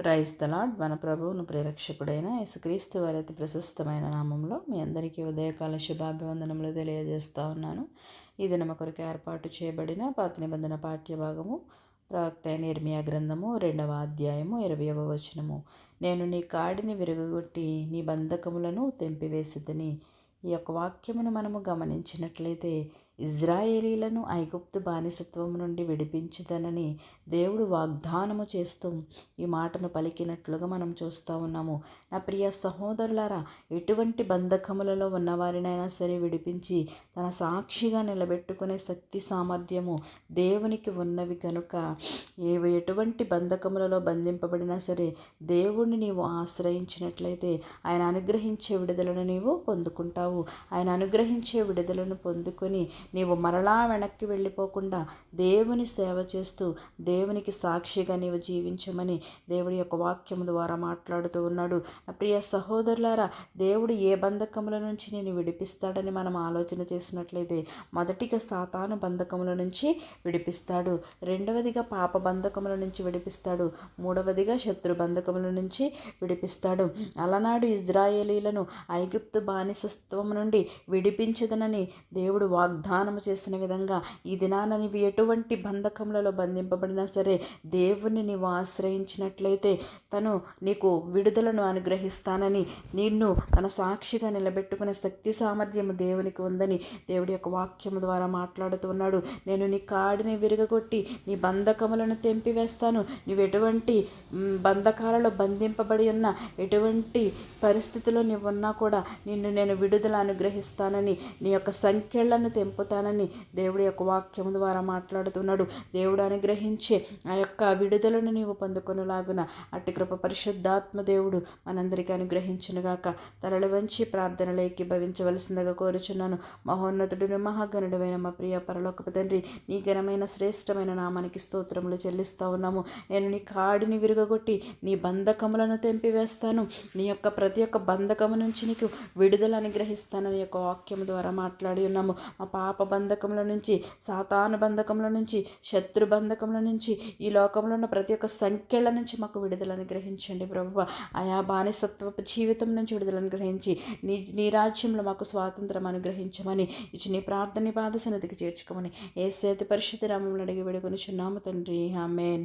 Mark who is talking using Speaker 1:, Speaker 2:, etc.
Speaker 1: క్రైస్తలాడ్ మన ప్రభువును ప్రేరక్షకుడైన యేసుక్రీస్తు వారి అతి ప్రశస్తమైన నామంలో మీ అందరికీ ఉదయకాల శుభాభివందనములు తెలియజేస్తా ఉన్నాను. ఇది నమ్మ కొరకు ఏర్పాటు చేయబడిన పాత నిబంధన పాఠ్యభాగము ప్రవక్త నిర్మియా గ్రంథము రెండవ అధ్యాయము ఇరవయవ వచనము. నేను నీ కాడిని విరగొట్టి నీ బంధకములను తెంపివేసిదని ఈ యొక్క వాక్యమును మనము గమనించినట్లయితే ఇజ్రాయేలీలను ఐగుప్తు బానిసత్వం నుండి విడిపించదనని దేవుడు వాగ్దానము చేస్తూ ఈ మాటను పలికినట్లుగా మనం చూస్తూ ఉన్నాము. నా ప్రియ సహోదరులారా ఎటువంటి బంధకములలో ఉన్నవారినైనా సరే విడిపించి తన సాక్షిగా నిలబెట్టుకునే శక్తి సామర్థ్యము దేవునికి ఉన్నవి కనుక ఏ ఎటువంటి బంధకములలో బంధింపబడినా సరే దేవుణ్ణి నీవు ఆశ్రయించినట్లయితే ఆయన అనుగ్రహించే విడుదలను నీవు పొందుకుంటావు. ఆయన అనుగ్రహించే విడుదలను పొందుకొని నీవు మరలా వెనక్కి వెళ్ళిపోకుండా దేవుని సేవ చేస్తూ దేవునికి సాక్షిగా నీవు జీవించమని దేవుడి యొక్క వాక్యం ద్వారా మాట్లాడుతూ ఉన్నాడు. ప్రియ సహోదరులారా దేవుడు ఏ బంధకముల నుంచి నేను విడిపిస్తాడని మనం ఆలోచన చేసినట్లయితే మొదటిగా సాతాను బంధకముల నుంచి విడిపిస్తాడు. రెండవదిగా పాప బంధకముల నుంచి విడిపిస్తాడు. మూడవదిగా శత్రు బంధకముల నుంచి విడిపిస్తాడు. అలనాడు ఇజ్రాయేలీలను ఐగుప్తు బానిసత్వం నుండి విడిపించదనని దేవుడు వాగ్దానం వాగ్దానము చేసిన విధంగా ఈ దినాన నీవు ఎటువంటి బంధకములలో బంధింపబడినా సరే దేవుణ్ణి నీవు ఆశ్రయించినట్లయితే తను నీకు విడుదలను అనుగ్రహిస్తానని నిన్ను తన సాక్షిగా నిలబెట్టుకునే శక్తి సామర్థ్యము దేవునికి ఉందని దేవుడి యొక్క వాక్యము ద్వారా మాట్లాడుతున్నాడు నేను నీ కాడిని విరగొట్టి నీ బంధకములను తెంపివేస్తాను. నీవు ఎటువంటి బంధకాలలో బంధింపబడి ఉన్న ఎటువంటి పరిస్థితిలో నీవున్నా కూడా నిన్ను నేను విడుదల అనుగ్రహిస్తానని నీ యొక్క సంఖ్యలను తెంపు పొందుతానని దేవుడి యొక్క వాక్యం ద్వారా మాట్లాడుతున్నాడు. దేవుడు అనుగ్రహించే ఆ యొక్క విడుదలను నీవు పొందుకునేలాగున అట్టి కృప పరిశుద్ధాత్మ దేవుడు మనందరికీ అనుగ్రహించునుగాక తలలు వంచి ప్రార్థనలోకి భవించవలసిందిగా కోరుచున్నాను. మహోన్నతుడిని మహాగణుడమైన మా ప్రియ పరలోకపు తండ్రి నీ ఘనమైన శ్రేష్టమైన నామానికి స్తోత్రములు చెల్లిస్తా ఉన్నాము. నేను నీ కాడిని విరుగగొట్టి నీ బంధకములను తెంపివేస్తాను. నీ యొక్క ప్రతి ఒక్క బంధకము నుంచి నీకు విడుదల అనుగ్రహిస్తానని యొక్క వాక్యం ద్వారా మాట్లాడి ఉన్నాము. మా పాప బంధకముల నుంచి సాతాను బంధకముల నుంచి శత్రు బంధకముల నుంచి ఈ లోకంలో ఉన్న ప్రతి ఒక్క సంఖ్యల నుంచి మాకు విడుదలను గ్రహించండి ప్రభు ఆయా బానిసత్వపు జీవితం నుంచి విడుదలను గ్రహించి నీ నీ రాజ్యంలో మాకు స్వాతంత్రం అనుగ్రహించమని ఇచ్చి నీ ప్రార్థన పాద సన్నిధికి చేర్చుకోమని ఏ సేతి పరిశుద్ధ రామంలో అడిగి విడుకొని చున్నాము తండ్రి. ఆమెన్.